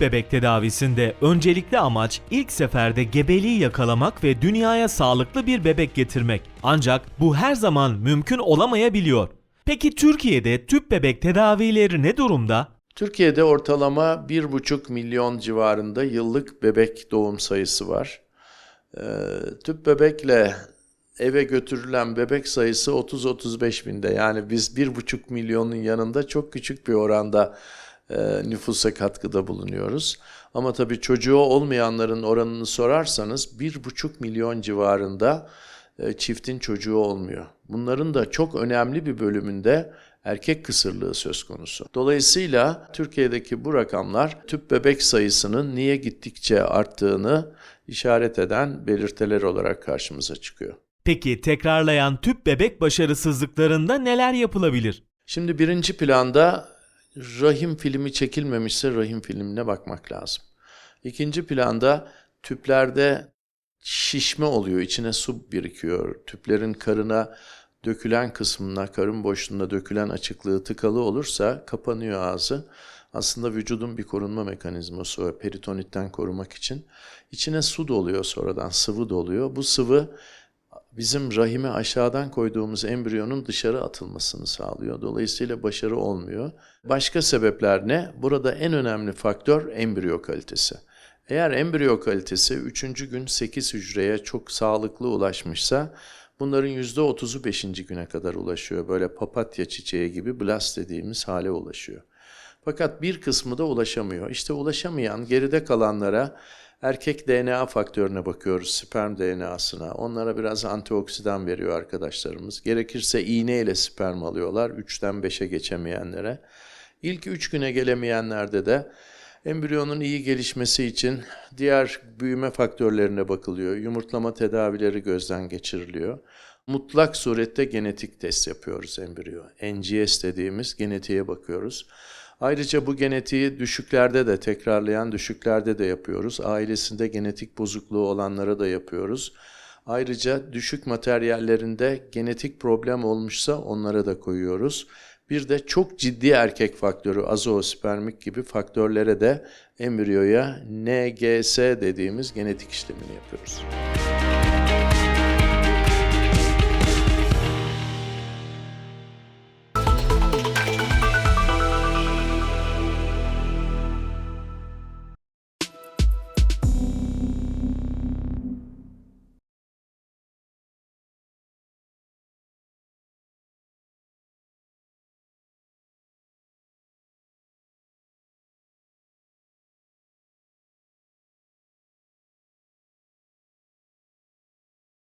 bebek tedavisinde öncelikli amaç ilk seferde gebeliği yakalamak ve dünyaya sağlıklı bir bebek getirmek. Ancak bu her zaman mümkün olamayabiliyor. Peki Türkiye'de tüp bebek tedavileri ne durumda? Türkiye'de ortalama 1,5 milyon civarında yıllık bebek doğum sayısı var. Ee, tüp bebekle eve götürülen bebek sayısı 30-35 binde. Yani biz 1,5 milyonun yanında çok küçük bir oranda e, nüfusa katkıda bulunuyoruz. Ama tabii çocuğu olmayanların oranını sorarsanız 1,5 milyon civarında e, çiftin çocuğu olmuyor. Bunların da çok önemli bir bölümünde erkek kısırlığı söz konusu. Dolayısıyla Türkiye'deki bu rakamlar tüp bebek sayısının niye gittikçe arttığını işaret eden belirtiler olarak karşımıza çıkıyor. Peki tekrarlayan tüp bebek başarısızlıklarında neler yapılabilir? Şimdi birinci planda rahim filmi çekilmemişse rahim filmine bakmak lazım. İkinci planda tüplerde şişme oluyor, içine su birikiyor. Tüplerin karına dökülen kısmına, karın boşluğuna dökülen açıklığı tıkalı olursa kapanıyor ağzı. Aslında vücudun bir korunma mekanizması o peritonitten korumak için. İçine su doluyor sonradan, sıvı doluyor. Bu sıvı bizim rahime aşağıdan koyduğumuz embriyonun dışarı atılmasını sağlıyor. Dolayısıyla başarı olmuyor. Başka sebepler ne? Burada en önemli faktör embriyo kalitesi. Eğer embriyo kalitesi 3. gün 8 hücreye çok sağlıklı ulaşmışsa bunların %30'u 5. güne kadar ulaşıyor. Böyle papatya çiçeği gibi blast dediğimiz hale ulaşıyor. Fakat bir kısmı da ulaşamıyor. İşte ulaşamayan geride kalanlara erkek DNA faktörüne bakıyoruz, sperm DNA'sına. Onlara biraz antioksidan veriyor arkadaşlarımız. Gerekirse iğne ile sperm alıyorlar 3'ten 5'e geçemeyenlere. İlk 3 güne gelemeyenlerde de embriyonun iyi gelişmesi için diğer büyüme faktörlerine bakılıyor. Yumurtlama tedavileri gözden geçiriliyor. Mutlak surette genetik test yapıyoruz embriyo. NGS dediğimiz genetiğe bakıyoruz. Ayrıca bu genetiği düşüklerde de tekrarlayan düşüklerde de yapıyoruz. Ailesinde genetik bozukluğu olanlara da yapıyoruz. Ayrıca düşük materyallerinde genetik problem olmuşsa onlara da koyuyoruz. Bir de çok ciddi erkek faktörü azoospermik gibi faktörlere de embriyoya NGS dediğimiz genetik işlemini yapıyoruz.